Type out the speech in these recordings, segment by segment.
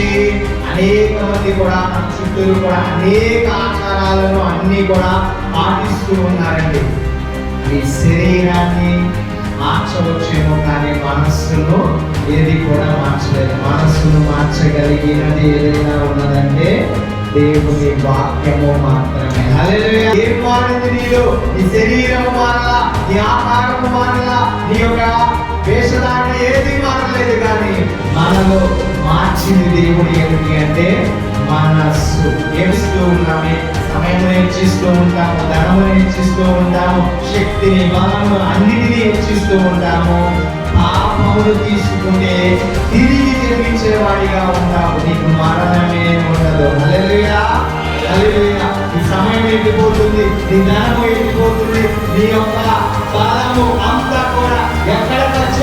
నుంచి అనేక మంది కూడా మన చుట్టూరు కూడా అనేక ఆచారాలను అన్ని కూడా పాటిస్తూ ఉన్నారండి. ఈ శరీరాన్ని మార్చవచ్చేమో కానీ మనస్సును ఏది కూడా మార్చలేదు. మనస్సును మార్చగలిగినది ఏదైనా ఉన్నదంటే దేవుని వాక్యము మాత్రమే. హల్లెలూయా. ఏం మారింది నీలో? ఈ శరీరం మారలా ఈ ఆకారం మారలా నీ యొక్క వేషధారణ ఏది మారలేదు కానీ మనలో మార్చింది దేవుడు ఏమిటి అంటే మనస్సు. ఏమిస్తూ ఉన్నామే సమయం హెచ్చిస్తూ ఉంటాము ధనము హెచ్చిస్తూ ఉంటాము శక్తిని బలము అన్నిటినీ హెచ్చిస్తూ ఉంటాము. పాపములు తీసుకుంటే తిరిగి జన్మించే వాడిగా ఉంటాము నీకు మరణమే ఉండదు. హల్లెలూయా హల్లెలూయా. ఈ సమయం ఎండిపోతుంది నీ ధనము ఎండిపోతుంది నీ యొక్క బలము అంతా కూడా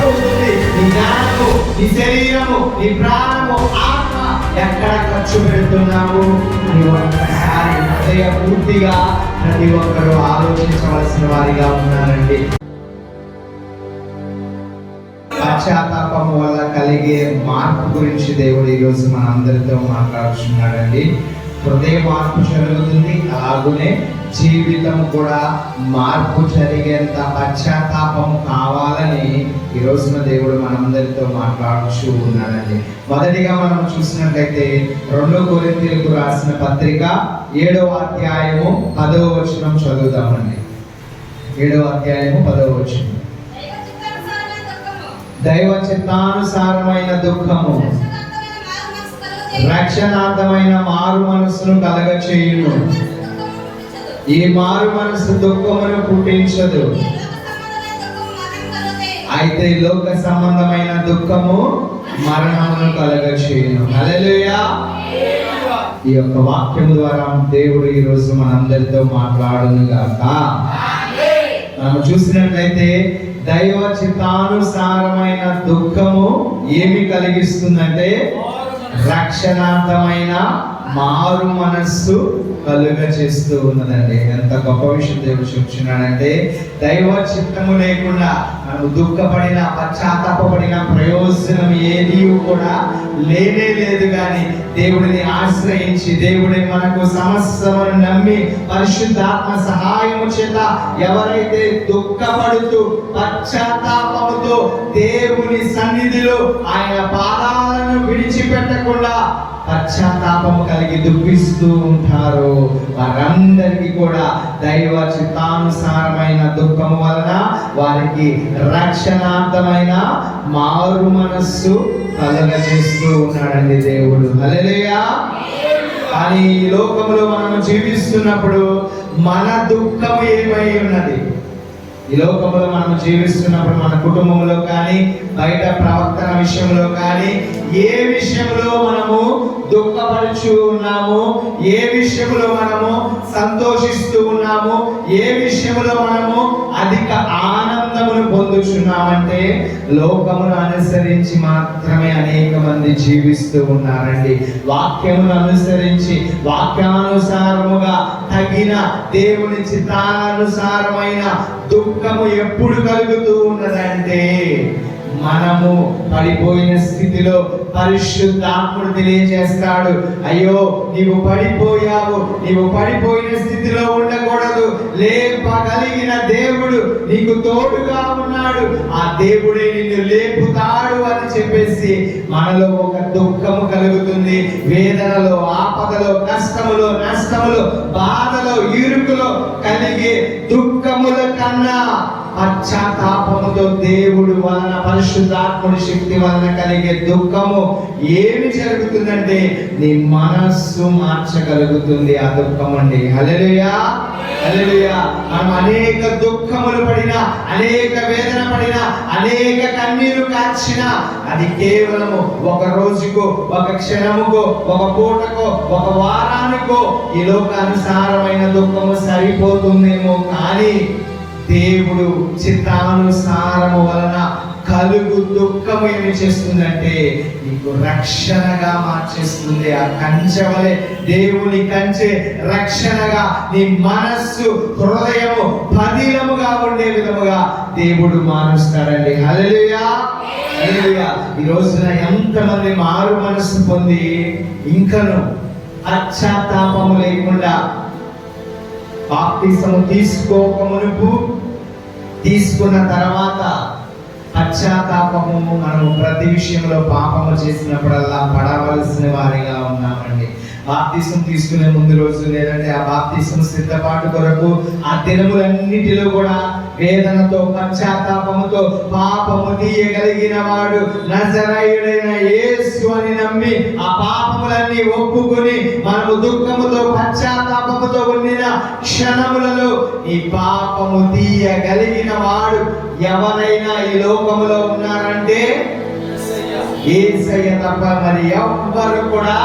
ఎక్కడ నీ జ్ఞానము నీ శరీరము నీ ప్రాణము ఆత్మ ఎక్కడ ఖర్చు పెడుతున్నాము అని ఒక్కసారి హృదయ పూర్తిగా ప్రతి ఒక్కరూ ఆలోచించవలసిన వారిగా ఉన్నారండి. పశ్చాత్తాపం వల్ల కలిగే మార్పు గురించి దేవుడు ఈరోజు మనందరితో మాట్లాడుతున్నాడండి. హృదయ మార్పు జరుగుతుంది. అలాగునే జీవితం కూడా మార్పు జరిగేంత పశ్చాత్తాపం కావాలని ఈ రోజున దేవుడు మనందరితో మాట్లాడుచూ ఉన్నాడండి. మొదటిగా మనం చూసినట్లయితే రెండో కొరింతీలకు రాసిన పత్రిక ఏడవ అధ్యాయము పదవ వచనం చదువుదామండి. ఏడవ అధ్యాయము పదవ వచనం. దైవ చిత్తానుసారమైన దుఃఖము రక్షణార్థమైన మారు మనసును కలగ మారు ఈ మారు మనసు దుఃఖమును పుట్టించదు. అయితే లోక సంబంధమైన దుఃఖము మరణమును కలగ చేయను ఈ యొక్క వాక్యం ద్వారా దేవుడు ఈ రోజు మనందరితో మాట్లాడును గాక మనం చూసినట్లయితే దైవ చిత్తానుసారమైన దుఃఖము ఏమి కలిగిస్తుందంటే రక్షణార్థమైన మారు మనస్సు కలుగ చేస్తూ ఉన్నదండి. ఎంత గొప్ప విషయం దేవుడు చెప్తున్నాడంటే దైవ చిత్తము లేకుండా మనము దుఃఖపడిన పశ్చాత్తాపడిన ప్రయోజనం ఏది కూడా లేనే లేదు కానీ దేవుడిని ఆశ్రయించి దేవుడిని మనకు సమస్తమును నమ్మి పరిశుద్ధాత్మ సహాయము చేత ఎవరైతే దుఃఖపడుతూ పశ్చాత్తాపముతో దేవుని సన్నిధిలో ఆయన పాదాలను విడిచిపెట్టకుండా పశ్చాత్తాపము కలిగి దుఃఖిస్తూ ఉంటారు. వారందరికీ కూడా దైవ చిత్తానుసారమైన దుఃఖము వలన వారికి రక్షణార్థమైన మారు మనస్సు కలగజేస్తూ ఉన్నాడండి దేవుడు. అలలేయా కానీ ఈ లోకంలో మనం జీవిస్తున్నప్పుడు మన దుఃఖం ఏమై ఉన్నది? ఈ లోకంలో మనం జీవిస్తున్నప్పుడు మన కుటుంబంలో కానీ బయట ప్రవర్తన విషయంలో కానీ ఏ విషయంలో మనము దుఃఖపరుచు ఉన్నాము ఏ విషయంలో మనము సంతోషిస్తూ ఉన్నాము ఏ విషయంలో మనము అధిక ఆనందమును పొందుచున్నామంటే లోకమును అనుసరించి మాత్రమే అనేక మంది జీవిస్తూ ఉన్నారండి. వాక్యమును అనుసరించి వాక్యానుసారముగా తగిన దేవుని చిత్తానుసారమైన దుఃఖము ఎప్పుడు కలుగుతూ ఉన్నదంటే మనము పడిపోయిన స్థితిలో పరిశుద్ధాత్ముడు తెలియజేస్తాడు. అయ్యో నీవు పడిపోయావు. నీవు పడిపోయిన స్థితిలో ఉండకూడదు. లేపగలిగిన దేవుడు నీకు తోడుగా ఉన్నాడు. ఆ దేవుడే నిన్ను లేపుతాడు అని చెప్పేసి మనలో ఒక దుఃఖము కలుగుతుంది. వేదనలో ఆపదలో కష్టములో నష్టములో బాధలో ఇరుకులో కలిగే దుఃఖముల కన్నా పశ్చాత్తాపముతో దేవుడు వలన పరిశుద్ధాత్ముడి శక్తి వలన కలిగే దుఃఖము ఏమి జరుగుతుందంటే నీ మనస్సు మార్చగలుగుతుంది. ఆ దుఃఖం అండి. హల్లెలూయా. హల్లెలూయా. మనం అనేక దుఃఖములు పడినా అనేక వేదన పడినా అనేక కన్నీరు కాచిన అది కేవలము ఒక రోజుకో ఒక క్షణముకో ఒక పూటకో ఒక వారానికో ఈ లోకానుసారమైన దుఃఖము సరిపోతుందేమో కానీ దేవుడు చిత్తానుసారము వలన కలుగు దుఃఖం ఏమి చేస్తుందంటే నీకు రక్షణగా మార్చేస్తుంది. ఆ కంచె వలె దేవుని కంచె రక్షణగా నీ మనస్సు హృదయము పదిలముగా ఉండే విధముగా దేవుడు మారుస్తాడండి. హల్లెలూయా! ఈ రోజున ఎంతమంది మారు మనసు పొంది ఇంకను పశ్చాత్తాపము లేకుండా బాప్తిసము తీసుకోక మునుపు తీసుకున్న తర్వాత పశ్చాత్తాపము మనము ప్రతి విషయంలో పాపము చేసినప్పుడల్లా పడవలసిన వారిగా ఉన్నామండి. బాప్తీసం తీసుకునే ముందు రోజు లేదంటే ఆ బాప్తీసం సిద్ధపాటు కొరకు ఆ దినములన్నిటిలో కూడా వేదనతో పశ్చాత్తాపముతో పాపము తీయగలిగిన వాడు నజరాయుడైన యేసు అని నమ్మి ఆ పాపములన్నీ ఒప్పుకొని మనము దుఃఖముతో పశ్చాత్తాపముతో ఉండిన క్షణములలో ఈ పాపము తీయగలిగిన వాడు ఎవరైనా ఈ లోకములో ఉన్నారంటే ఏసయ్య తప్ప మరి ఎవ్వరు కూడా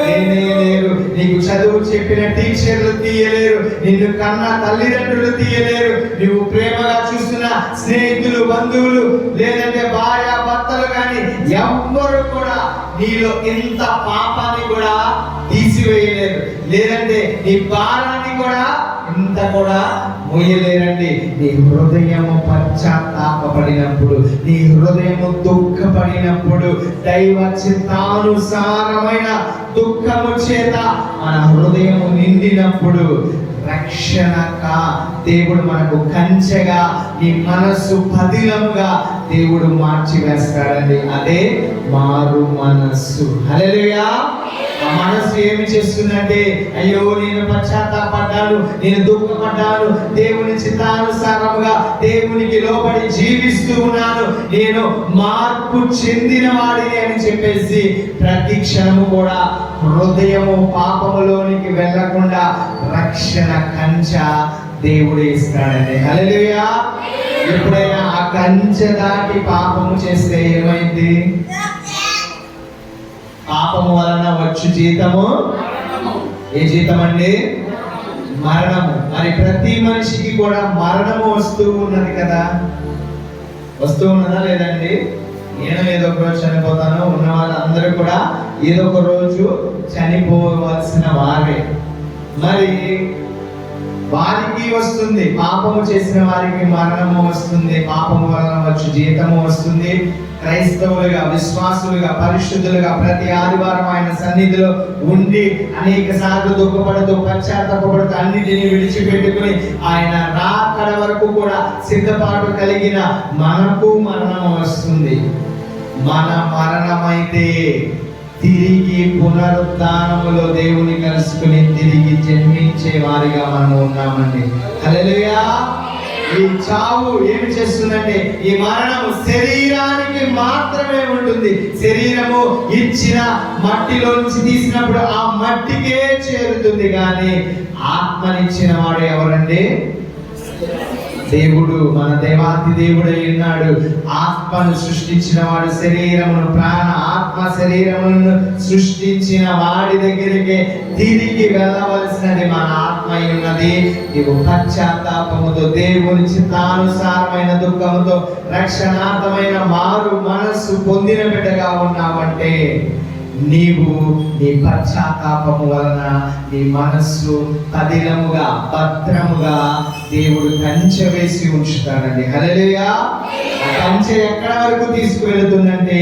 నేనే లేరు. నీకు చదువు చెప్పిన టీచర్లు తీయలేరు. నిన్ను కన్న తల్లిదండ్రులు తీయలేరు. నువ్వు ప్రేమగా చూసిన స్నేహితులు బంధువులు లేదంటే భార్య భర్తలు కానీ ఎవ్వరు కూడా నీలో ఇంత పాపాన్ని కూడా తీసివేయలేరు. లేదంటే నీ భారాన్ని కూడా ఇంత కూడా మోయలేరండి నీ హృదయము పశ్చాత్తాపడినప్పుడు నీ హృదయము దుఃఖపడినప్పుడు దైవ చిత్తానుసారమైన దుఃఖము చేత మన హృదయము నిండినప్పుడు రక్షణగా దేవుడు మనకు కంచెగా నీ మనస్సు పదిలముగా దేవుడు మార్చి వేస్తాడండి. అదే మారు మనస్సు. హలలుయా ఆ మనసు ఏమి చేస్తుందంటే అయ్యో నేను పశ్చాత్తాపడ్డాను నేను దుఃఖపడ్డాను దేవుని చిత్తానుసారముగా దేవునికి లోబడి జీవిస్తూ ఉన్నాను. నేను మార్పు చెందిన వాడిని అని చెప్పేసి ప్రతి క్షణము కూడా హృదయము పాపములోనికి వెళ్ళకుండా రక్షణ కంచ దేవుడు ఇస్తాడండి. హల్లెలూయా. ఎప్పుడైనా ఆ కంచె దాటి పాపము చేస్తే ఏమైంది? పాపము వలన వచ్చు జీతము? ఏ జీతం అండి మరణము. మరి ప్రతి మనిషికి కూడా మరణము వస్తూ ఉన్నది కదా? వస్తూ ఉన్నదా లేదండి? నేను ఏదో ఒక రోజు చనిపోతాను ఉన్న వాళ్ళందరూ కూడా ఏదో ఒక రోజు చనిపోవలసిన వారే. మరి వారికి వస్తుంది పాపము చేసిన వారికి మరణము వస్తుంది పాపము వలన వచ్చు జీతము వస్తుంది. క్రైస్తవులుగా విశ్వాసులుగా పరిశుద్ధులుగా ప్రతి ఆదివారం ఆయన సన్నిధిలో ఉండి అనేక సార్లు దుఃఖపడుతూ పశ్చాత్తాపడుతూ అన్నిటిని విడిచిపెట్టుకుని ఆయన రాకడ వరకు కూడా సిద్ధపాటు కలిగిన మనకు మరణం వస్తుంది. మన మరణమైతే తిరిగి పునరుద్ధానములో దేవుని కలుసుకుని తిరిగి జన్మించే వారిగా మనం ఉన్నామండి. హల్లెలూయా! ఈ చావు ఏమి చేస్తుందంటే ఈ మరణము శరీరానికి మాత్రమే ఉంటుంది. శరీరము ఇచ్చిన మట్టిలో నుంచి తీసినప్పుడు ఆ మట్టికే చేరుతుంది. కానీ ఆత్మనిచ్చిన వాడు ఎవరండి? దేవుడు మన దేవాతి దేవుడై ఉన్నాడు. ఆత్మను సృష్టించిన వాడు శరీరమును ప్రాణ ఆత్మ శరీరమును సృష్టించిన వాడి దగ్గరికి తిరిగి వెళ్ళవలసినది మన ఆత్మ ఉన్నది. నీవు పశ్చాత్తాపముతో దేవుని చిత్తానుసారమైన దుఃఖముతో రక్షణార్థమైన మారు మనస్సు పొందిన బిడ్డగా ఉన్నావంటే నీవు నీ పశ్చాత్తాపము వలన నీ మనస్సు తదిలముగా భద్రముగా దేవుడు కంచె వేసి ఉంచుతాడండి. హల్లెలూయా! కంచె ఎక్కడ వరకు తీసుకువెళుతుందంటే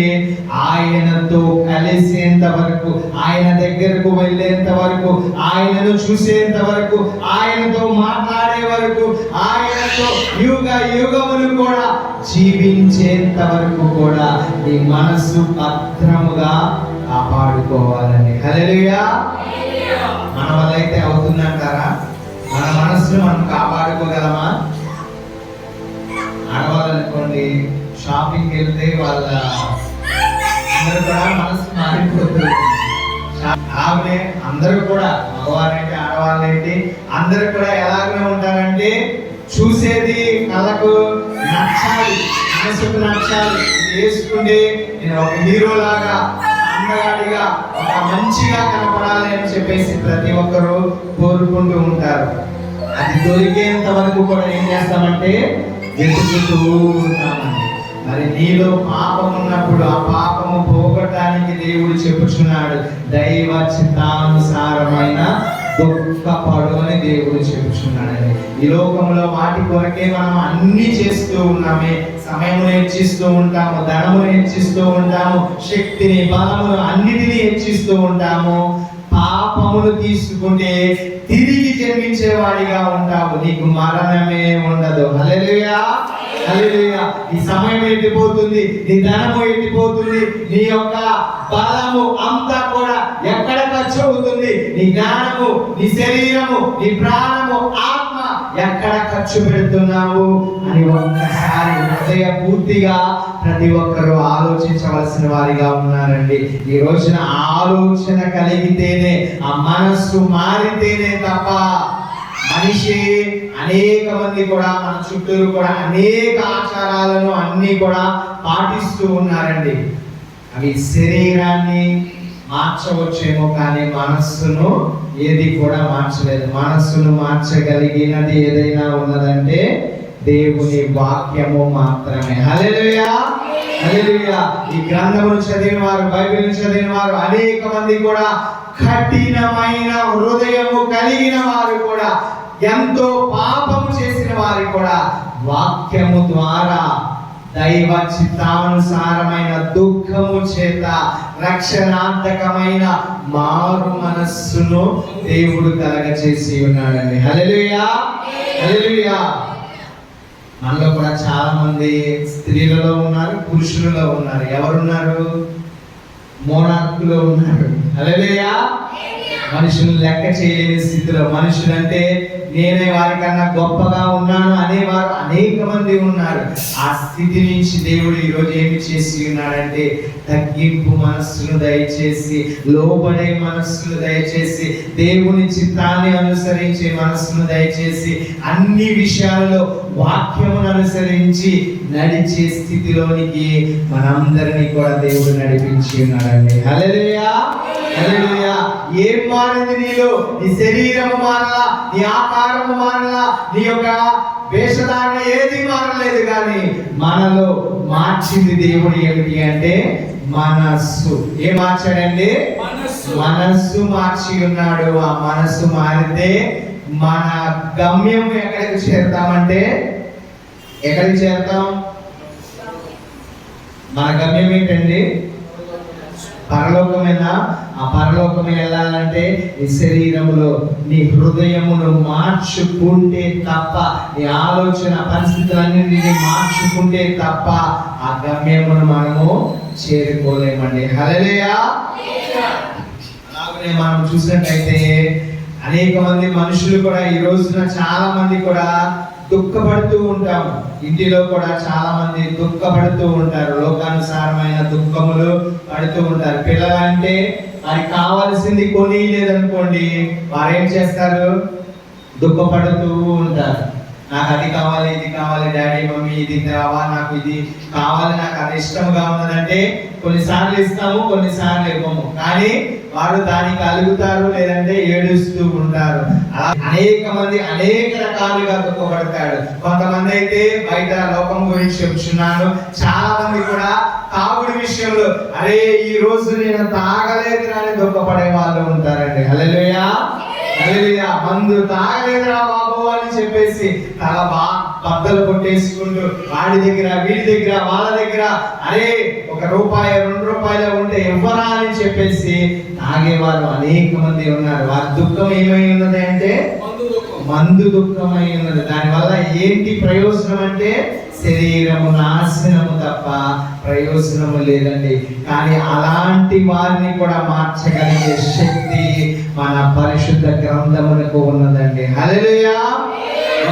ఆయనతో కలిసేంత వరకు ఆయన దగ్గరకు వెళ్ళేంత వరకు ఆయనను చూసేంత వరకు ఆయనతో మాట్లాడే వరకు ఆయనతో యుగ యుగములు కూడా జీవించేంత వరకు కూడా నీ మనస్సు భద్రముగా కాపాడుకోవాలని. హల్లెలూయా. మన వల్ల అయితే అవుతుందంటారా? మన మనసును మనం కాపాడుకోగలమా? ఆడవాళ్ళనుకోండి షాపింగ్ వెళ్తే వాళ్ళ అందరూ కూడా మనసు మారిపోతుంది. ఆమె అందరూ కూడా మగవారైతే ఆడవాళ్ళైతే అందరూ కూడా ఎలాగనే ఉంటారంటే చూసేది కళ్ళకు నచ్చాలి. మనసుకు నచ్చాలి. వేసుకుంటే నేను ఒక హీరో లాగా అందగాడిగా మంచిగా కనపడాలి అని చెప్పేసి ప్రతి ఒక్కరూ కోరుకుంటూ ఉంటారు. అది దొరికేంత వరకు కూడా ఏం చేస్తామంటే వెతుకుతూ ఉంటామండి. మరి నీలో పాపం ఉన్నప్పుడు ఆ పాపము పోగొట్టడానికి దేవుడు చెప్పుచున్నాడు. దైవ చిత్తానుసారమైన దుఃఖపడు అని దేవుడు చెప్పుచున్నాడు. ఈ లోకంలో వాటి కొరకే మనం అన్ని చేస్తూ ఉన్నామే. సమయమును హెచ్చిస్తూ ఉంటాము ధనమును హెచ్చిస్తూ ఉంటాము శక్తిని బలమును అన్నిటినీ హెచ్చిస్తూ ఉంటాము. పాపములు తీసుకుంటే తిరిగి జన్మించే వాడిగా ఉంటావు. నీకు మరణమే ఉండదు. హల్లెలూయా! హల్లెలూయా! నీ సమయం ఎట్టిపోతుంది నీ ధనము ఎట్టిపోతుంది నీ యొక్క బలము అంతా కూడా ఎక్కడ ఖర్చు అవుతుంది నీ జ్ఞానము నీ శరీరము నీ ప్రాణము ఆత్మ ఎక్కడ ఖర్చు పెడుతున్నావు అని ఒక్కసారి హృదయ పూర్తిగా ప్రతి ఒక్కరూ ఆలోచించవలసిన వారిగా ఉన్నారండి. ఈ రోజున ఆలోచన కలిగితేనే ఆ మనస్సు మారితేనే తప్ప మనిషి అనేక మంది కూడా మన చుట్టూరు కూడా అనేక ఆచారాలను అన్నీ కూడా పాటిస్తూ ఉన్నారండి. అవి శరీరాన్ని మార్చవచ్చేమో కానీ మనస్సును ఏది కూడా మార్చలేదు. మనస్సును మార్చగలిగినది ఏదైనా ఉన్నదంటే దేవుని వాక్యము మాత్రమే. హల్లెలూయా! హల్లెలూయా! ఈ గ్రంథమును చదివిన వారు బైబిల్ చదివిన వారు అనేక మంది కూడా కఠినమైన హృదయము కలిగిన వారు కూడా ఎంతో పాపము చేసిన వారు కూడా వాక్యము ద్వారా దైవ చిత్తానుసారమైన దుఃఖము చేత రక్షణార్థకమైన మారు మనస్సును దేవుడు కలగచేసి ఉన్నాడండి. హల్లెలూయా. హల్లెలూయా. మనలో కూడా చాలా మంది స్త్రీలలో ఉన్నారు పురుషులలో ఉన్నారు. ఎవరున్నారు? మోనార్కులో ఉన్నారు. హల్లెలూయా. మనుషులు లెక్క చేయలేని స్థితిలో మనుషులంటే నేనే వారికన్నా గొప్పగా ఉన్నాను అనేవారు అనేక మంది ఉన్నారు. ఆ స్థితి నుంచి దేవుడు ఈరోజు ఏమి చేసి ఉన్నాడంటే తగ్గింపు మనస్సును దయచేసి లోబడే మనస్సును దయచేసి దేవుని చిత్తాన్ని అనుసరించే మనస్సును దయచేసి అన్ని విషయాల్లో వాక్యమును అనుసరించి నడిచే స్థితిలోనికి మనందరినీ కూడా దేవుడు నడిపించి ఉన్నాడండి. హల్లెలూయా! హల్లెలూయా! ఏం మారింది నీలో నీ శరీరము మారలా నీ ఆకారము మారలా నీ యొక్క వేషధారణ ఏది మారలేదు కానీ మనలో మార్చింది దేవుడు ఏమిటి అంటే మనస్సు. ఏం మార్చాడండి? మనస్సు. మనస్సు మార్చి ఉన్నాడు. ఆ మనస్సు మారితే మన గమ్యం ఎక్కడికి చేరుతామంటే? ఎక్కడికి చేరుతాం? మన గమ్యం ఏంటండి? పరలోకమేనా? ఆ పరలోకం వెళ్ళాలంటే నీ శరీరములో నీ హృదయమును మార్చుకుంటే తప్ప నీ ఆలోచన పరిస్థితులన్నింటినీ మార్చుకుంటే తప్ప ఆ గమ్యమును మనము చేరుకోలేమండి. హలలేయా అలాగనే మనం చూసినట్టయితే అనేక మంది మనుషులు కూడా ఈ రోజున చాలా మంది కూడా దుఃఖపడుతూ ఉంటాం ఇంటిలో కూడా చాలా మంది దుఃఖపడుతూ ఉంటారు. లోకానుసారమైన దుఃఖములు పడుతూ ఉంటారు. పిల్లలంటే వారికి కావాల్సింది కొని లేదనుకోండి వారు ఏం చేస్తారు? దుఃఖపడుతూ ఉంటారు. నాకు అది కావాలి ఇది కావాలి డాడీ మమ్మీ ఇది రావా నాకు ఇది కావాలి నాకు అది ఇష్టంగా ఉన్నదంటే కొన్నిసార్లు ఇస్తాము కొన్నిసార్లు ఇవ్వము. కానీ వారు దానికి అలుగుతారు లేదంటే ఏడుస్తూ ఉంటారు. అనేక మంది అనేక రకాలుగా దుఃఖపడతాడు. కొంతమంది అయితే బయట లోకం గురించి చెప్తున్నాను. చాలా మంది కూడా తాగుడు విషయంలో అరే ఈ రోజు నేను తాగలేదు అని దుఃఖపడే వాళ్ళు ఉంటారండి. హల్లెలూయా. మందు తాగలేదురా బాబు అని చెప్పేసి తల బా బద్దలు కొట్టేసుకుంటూ వాడి దగ్గర వీడి దగ్గర వాళ్ళ దగ్గర అరే ఒక రూపాయి రెండు రూపాయలు ఉంటే ఇవ్వరా అని చెప్పేసి తాగేవారు అనేక మంది ఉన్నారు. వారి దుఃఖం ఏమై ఉన్నది అంటే? మందు దుఃఖం. మందు దుఃఖమై ఉన్నది. దానివల్ల ఏంటి ప్రయోజనం అంటే? శరీరము నాశనము తప్ప ప్రయోజనము లేదండి. కానీ అలాంటి వారిని కూడా మార్చగలిగే శక్తి మన పరిశుద్ధ గ్రంథమునకు ఉన్నదండి. హల్లెలూయా.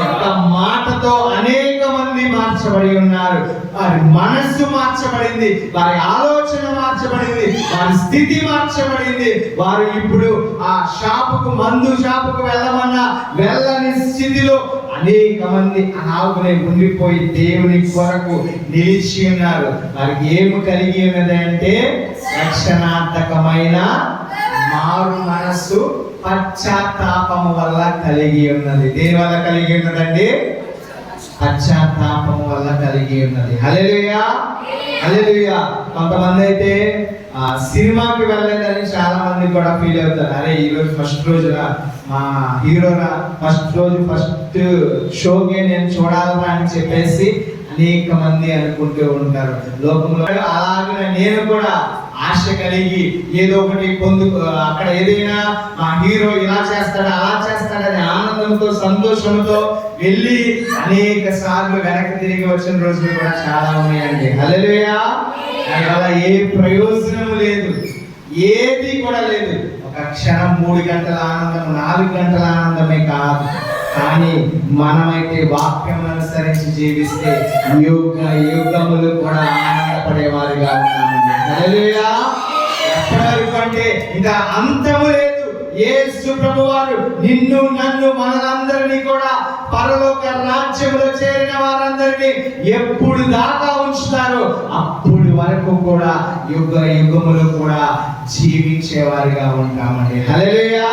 ఒక్క మాటతో అనేక మంది మార్చబడి ఉన్నారు. వారి మనస్సు మార్చబడింది వారి ఆలోచన మార్చబడింది వారి స్థితి మార్చబడింది. వారు ఇప్పుడు ఆ షాపుకు మందు షాపుకు వెళ్ళమన్నా వెళ్ళని స్థితిలో అనేక మంది అలాగునే ఉండిపోయి దేవుని కొరకు నిలిచి ఉన్నారు. వారికి ఏమి కలిగి ఉన్నది అంటే రక్షణార్థకమైన మారు మనస్సు పశ్చాత్తాపము వల్ల కలిగి ఉన్నది. దేని వల్ల కలిగి ఉన్నదండి? పశ్చాత్తాపము వల్ల కలిగి ఉన్నది. హల్లెలూయా. హల్లెలూయా. కొంతమంది అయితే ఆ సినిమాకి వెళ్ళలేదని చాలా మంది మంది కూడా ఫీల్ అవుతారు. అరే ఈ రోజు ఫస్ట్ రోజురా. మా హీరోరా ఫస్ట్ రోజు ఫస్ట్ షోకి నేను చూడాలరా అని చెప్పేసి అనేక మంది అనుకుంటూ ఉంటారు. లోకంలో అలాగే నేను కూడా ఆశ కలిగి ఏదో ఒకటి పొందు అక్కడ ఏదైనా మా హీరో ఇలా చేస్తాడు అలా చేస్తాడని ఆనందంతో సంతోషంతో వెళ్ళి అనేక సార్లు వెనక్కి తిరిగి వచ్చిన రోజులు కూడా చాలా ఉన్నాయండి. హలలుయా దానివల్ల ఏ ప్రయోజనం లేదు. ఏది కూడా లేదు. ఒక క్షణం మూడు గంటల ఆనందం నాలుగు గంటల ఆనందమే కాదు. కానీ మనమైతే వాక్యం అనుసరించి జీవిస్తే యుగ యుగములు కూడా ఆనందపడేవారుగా ఉన్నాము ఎప్పటివరకు అంటే ఇంకా అంతము లేదు. యేసు ప్రభువారు నిన్ను నన్ను మనందరినీ కూడా పరలోక రాజ్యంలో చేరిన వారందరినీ ఎప్పుడు దాకా ఉంచుతారో అప్పుడు వరకు కూడా యుగ యుగములు కూడా జీవించేవారిగా ఉంటామండి. హలేయా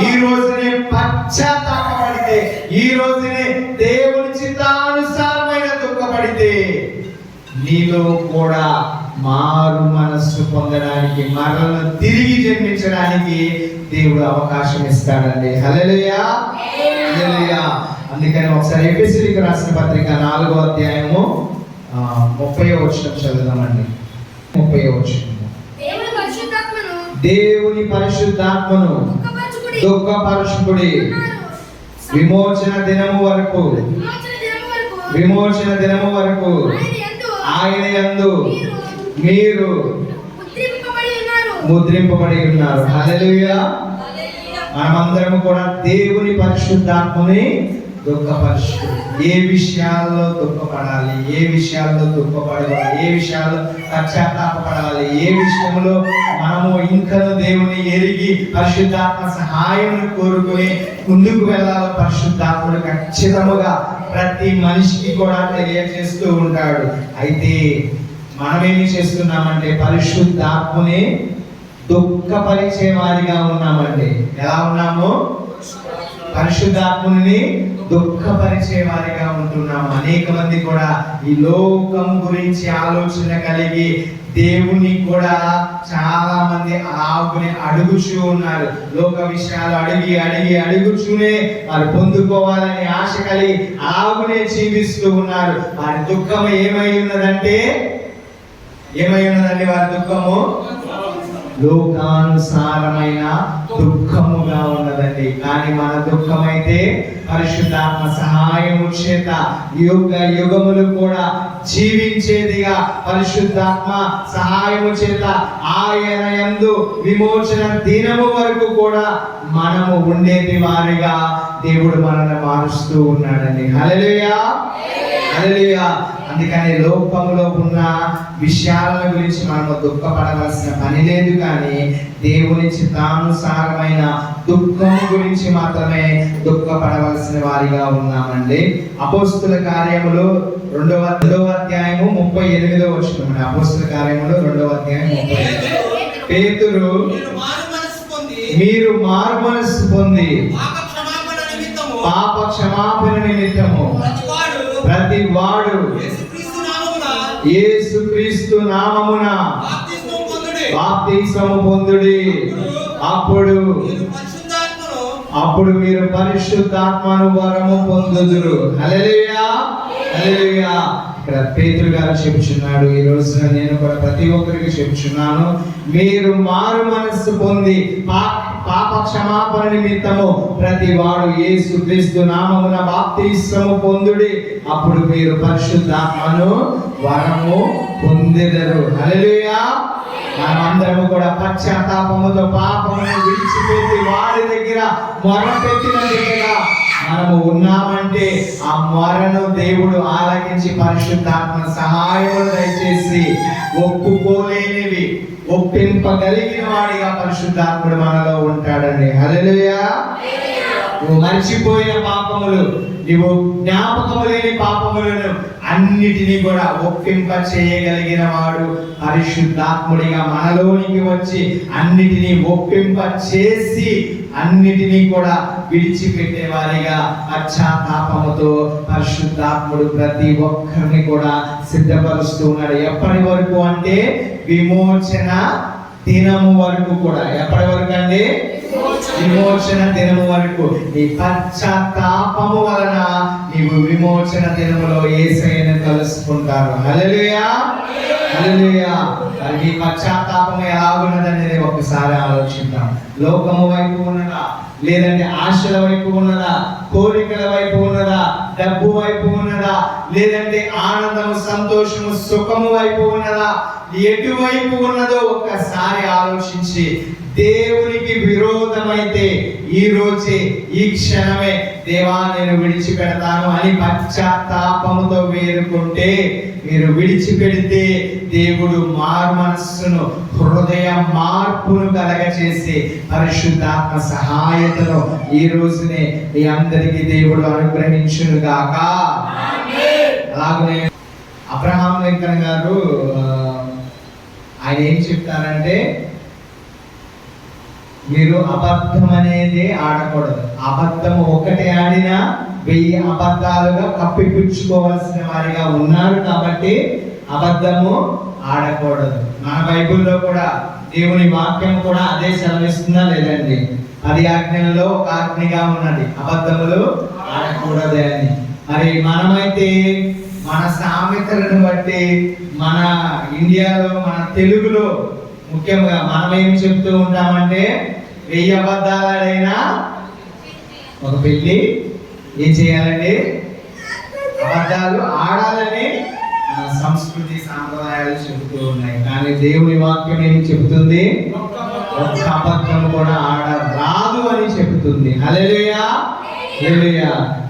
ఈ రోజునే పశ్చాత్తాపడితే ఈ రోజునే దేవుని చిత్తానుసారమైన దుఃఖపడితే నీలో కూడా మారు మనస్సు పొందడానికి మరలను తిరిగి జన్మించడానికి దేవుడు అవకాశం ఇస్తాడండి. హల్లెలూయా. అందుకని ఒకసారి ఎపిసిడికి రాసిన పత్రిక నాలుగో అధ్యాయము ముప్పై వచ్చిన చదువుదామండి. ముప్పై వచ్చిన దేవుని పరిశుద్ధాత్మను. దుఃఖపరచుకుడి. విమోచన దినము వరకు. విమోచన దినము వరకు. విమోచన దినము వరకు. ఆయన యందు మీరు ముద్రింపబడి ఉన్నారు. ముద్రింపబడి ఉన్నారు. హల్లెలూయా. మనమందరం కూడా దేవుని పరిశుద్ధాత్మని దుఃఖపరచు ఏ విషయాల్లో దుఃఖపడాలి? ఏ విషయాల్లో దుఃఖపడాలి ఏ విషయాల్లో పశ్చాత్తాపడాలి ఏ విషయంలో మనము ఇంకను దేవుని ఎరిగి పరిశుద్ధాత్మ సహాయం కోరుకుని ముందుకు వెళ్ళాలో పరిశుద్ధాత్ముడు ఖచ్చితముగా ప్రతి మనిషికి కూడా తెలియజేస్తూ ఉంటాడు. అయితే మనమేమి చేస్తున్నామంటే పరిశుద్ధాత్మని దుఃఖపరిచే వారిగా ఉన్నామండి ఎలా ఉన్నాము? పరిశుద్ధాత్ముని దుఃఖపరిచే వారిగా ఉంటున్నాము. అనేక మంది కూడా ఈ లోకం గురించి ఆలోచన కలిగి దేవుని కూడా చాలా మంది అలాగుని అడుగుచూ ఉన్నారు. లోక విషయాలు అడిగి అడిగి అడుగుచూనే వారు పొందుకోవాలని ఆశ కలిగి అలాగునే జీవిస్తూ ఉన్నారు. వారి దుఃఖం ఏమై ఉన్నదంటే ఏమై ఉన్నదండి వారి దుఃఖము? లోకానుసారమైన దుఃఖముగా ఉన్నదండి. కానీ మన దుఃఖమైతే పరిశుద్ధాత్మ సహాయము చేత యుగ యుగములు కూడా జీవించేదిగా పరిశుద్ధాత్మ సహాయము చేత ఆయన యందు విమోచన దినము వరకు కూడా మనము ఉండేది వారిగా దేవుడు మనల్ని మారుస్తూ ఉన్నాడండి. హలలుయా హలలుయా అందుకని లోకంలో ఉన్న విషయాల గురించి మనము దుఃఖపడవలసిన పని లేదు కానీ దేవుని చిత్తానుసారమైన దుఃఖం గురించి మాత్రమే దుఃఖపడవలసిన వారిగా ఉన్నామండి అపోస్తుల కార్యములు రెండవ రెండవ అధ్యాయము ముప్పై ఎనిమిదో వచ్చిన అపోస్తుల కార్యములు రెండవ అధ్యాయం ముప్పై. పేతురు మీరు మారు మనస్సు పొంది పాప క్షమాపణ నిమిత్తము ప్రతి వాడు యేసుక్రీస్తు నామమున యేసుక్రీస్తు నామమున బాప్తిస్మం పొందుడి. అప్పుడు అప్పుడు మీరు పరిశుద్ధాత్మను వరము పొందుదురు. హల్లెలూయా! హల్లెలూయా! ఇక్కడ పేతురు గారు చెప్తున్నాడు ఈ రోజున నేను కూడా ప్రతి ఒక్కరికి చెప్తున్నాను మీరు మారు మనస్సు పొంది పాప క్షమాపణ నిమిత్తము ప్రతి వాడు యేసు క్రీస్తు నామమున బాప్తిస్మము పొందుడి. అప్పుడు మీరు పరిశుద్ధాత్మను వరము పొందెదరు. హల్లెలూయా. మనమందరము కూడా పశ్చాత్తాపముతో పాపమును విడిచిపెట్టి వాడి దగ్గర మొరపెట్టిన దగ్గర మనము ఉన్నామంటే ఆ మొరను దేవుడు ఆలకించి పరిశుద్ధాత్మ సహాయము దయచేసి ఒప్పుకోలేనివి ఒప్పింపగలిగిన వాడిగా పరిశుద్ధాత్ముడు మనలో ఉంటాడండి. హలలుయా నువ్వు మర్చిపోయిన పాపములు నువ్వు జ్ఞాపకము లేని పాపములను అన్నిటినీ కూడా ఒప్పింప చేయగలిగిన వాడు పరిశుద్ధాత్ముడిగా మనలోనికి వచ్చి అన్నిటినీ ఒప్పింప చేసి అన్నిటినీ కూడా విడిచిపెట్టే వారిగా పశ్చాత్తాపముతో పరిశుద్ధాత్ముడు ప్రతి ఒక్కరిని కూడా సిద్ధపరుస్తూ ఉన్నాడు. ఎప్పటి వరకు అంటే విమోచన దినము వరకు కూడా. ఎప్పటి వరకు అండి? విమోచన దినము వరకు నీ పశ్చాత్తాపము వలన నీవు విమోచన దినములో ఏసైన కలుసుకుంటారు. హల్లెలూయా! హల్లెలూయా! మరి నీ పశ్చాత్తాపం ఎలా ఉన్నదనేది ఒకసారి ఆలోచిద్దాం. లోకము వైపు ఉన్నదా లేదంటే ఆశల వైపు ఉన్నదా? కోరికల వైపు ఉన్నదా? డబ్బు వైపు ఉన్నదా? లేదంటే ఆనందము సంతోషము సుఖము వైపు ఉన్నదా? ఎటువైపు ఉన్నదో ఒక్కసారి ఆలోచించి దేవునికి విరోధమైతే ఈ రోజే ఈ క్షణమే దేవా నేను విడిచిపెడతాను అని పశ్చాత్తాపముతో వేరుకుంటే మీరు విడిచిపెడితే దేవుడు మారు మనస్సును హృదయ మార్పును కలగచేసి పరిశుద్ధాత్మ సహాయతను ఈ రోజునే మీ అందరికీ దేవుడు అనుగ్రహించును గాక. అలాగనే అబ్రహాం లింకన్ గారు ఆయన ఏం చెప్తారంటే మీరు అబద్ధం అనేది ఆడకూడదు. అబద్ధం ఒకటి ఆడినా వెయ్యి అబద్ధాలుగా కప్పిపుచ్చుకోవాల్సిన వారిగా ఉన్నారు కాబట్టి అబద్ధము ఆడకూడదు. మన బైబిల్లో కూడా దేవుని వాక్యం కూడా అదే సెలవిస్తుందా లేదండి? అది ఆజ్ఞలలో ఒక ఆజ్ఞగా ఉన్నది. అబద్ధములు ఆడకూడదు అని. మరి మనమైతే మన సామెతలను బట్టి మన ఇండియాలో మన తెలుగులో ముఖ్యంగా మనం ఏం చెప్తూ ఉంటామంటే వెయ్యి అబద్ధాలైనా ఒక పెళ్ళి ఏం చేయాలండి అబద్ధాలు ఆడాలని సంస్కృతి సాంప్రదాయాలు చెబుతూ ఉన్నాయి. కానీ దేవుని వాక్యం ఏం చెబుతుంది? ఒక్క అబద్ధం కూడా ఆడ రాదు అని చెబుతుంది. అలెలుయా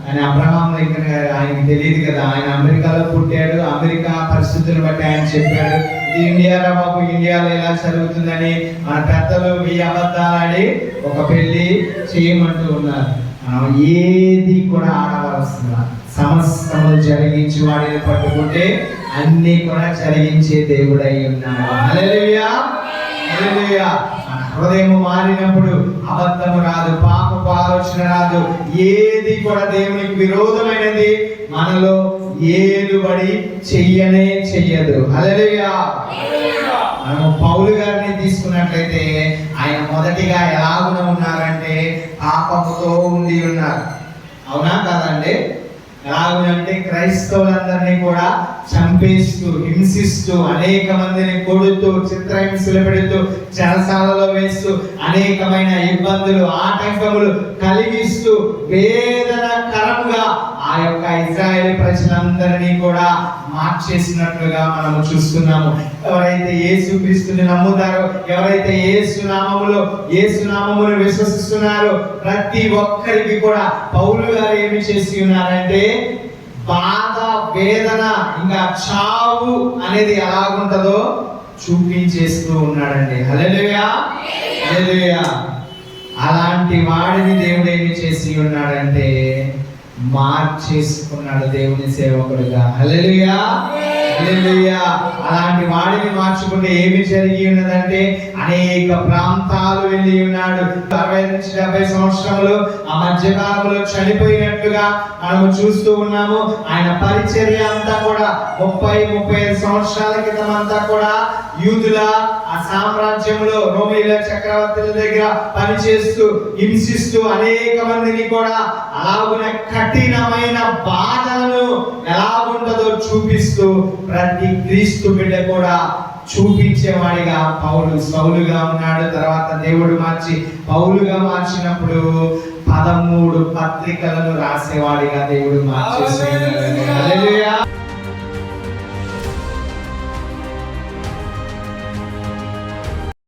ఆయన అని అబ్రహాం లింకన్ గారు ఆయనకి తెలియదు కదా. ఆయన అమెరికాలో పుట్టాడు. అమెరికా పరిస్థితులు బట్టి ఆయన చెప్పాడు. ఇండియాలో బాబు ఇండియాలో ఎలా జరుగుతుందని మన పెద్దలు మీ అబద్ధాలు ఒక పెళ్ళి చేయమంటూ ఉన్నారు. ఏది కూడా ఆడవలసిన సమస్తము జరిగించి వాడిని పట్టుకుంటే అన్ని కూడా జరిగించే దేవుడై ఉన్నాడు. అలెలుయా అలెలుయా మన హృదయం మారినప్పుడు అబద్ధము రాదు పాపపు ఆలోచన రాదు. ఏది కూడా దేవునికి విరోధమైనది మనలో ఏలుబడి చెయ్యనే చెయ్యదు. హల్లెలూయా. మనము పౌలు గారిని తీసుకున్నట్లయితే ఆయన మొదటిగా ఎలాగున ఉన్నారంటే పాపముతో ఉండి ఉన్నారు. అవునా కాదండి? ఎలాగునంటే క్రైస్తవులందరినీ కూడా చంపేస్తూ హింసిస్తూ అనేక మందిని కొడుతూ చిత్రహింసలు పెడుతూ చెరసాలలో వేస్తూ అనేకమైన ఇబ్బందులు ఆటంకములు కలిగిస్తూ వేదనకరంగా ఆ యొక్క ఇజ్రాయేల్ ప్రజలందరినీ కూడా మార్చేసినట్లుగా మనము చూస్తున్నాము. ఎవరైతే యేసు క్రీస్తుని నమ్ముతారో ఎవరైతే యేసు నామములో యేసు నామమును విశ్వసిస్తున్నారో ప్రతి ఒక్కరికి కూడా పౌలు గారు ఏమి చేసి ఉన్నారంటే బాధ వేదన ఇంకా చావు అనేది ఎలాగుంటుందో చూపించేస్తూ ఉన్నాడండి. హల్లెలూయా! హల్లెలూయా! అలాంటి వాడిని దేవుడు ఏమి చేసి ఉన్నాడంటే మార్చేసుకున్నాడు దేవుని సేవకుడిగా. హల్లెలూయా. హల్లెలూయా అలాంటి వాడిని మార్చుకుంటే ఏమి జరిగి ఉన్నదంటే అనేక ప్రాంతాలు వెళ్ళి ఉన్నాడు. అరవై నుంచి డెబ్బై సంవత్సరములు ఆ మధ్యకాలంలో చనిపోయినట్లుగా మనము చూస్తూ ఉన్నాము. ఆయన పరిచర్య అంతా కూడా ముప్పై ముప్పై ఐదు సంవత్సరాల క్రితం అంతా కూడా యూదుల ఆ సామ్రాజ్యంలో రోమిల చక్రవర్తుల దగ్గర పనిచేస్తూ హింసిస్తూ అనేక మందిని కూడా అలాగున కఠినమైన బాధలను ఎలా ఉంటుందో చూపిస్తూ ప్రతి క్రీస్తు బిడ్డ కూడా చూపించేవాడిగా పౌలు సౌలుగా ఉన్నాడు. తర్వాత దేవుడు మార్చి పౌలుగా మార్చినప్పుడు పదమూడు పత్రికలను రాసేవాడిగా దేవుడు మార్చేసి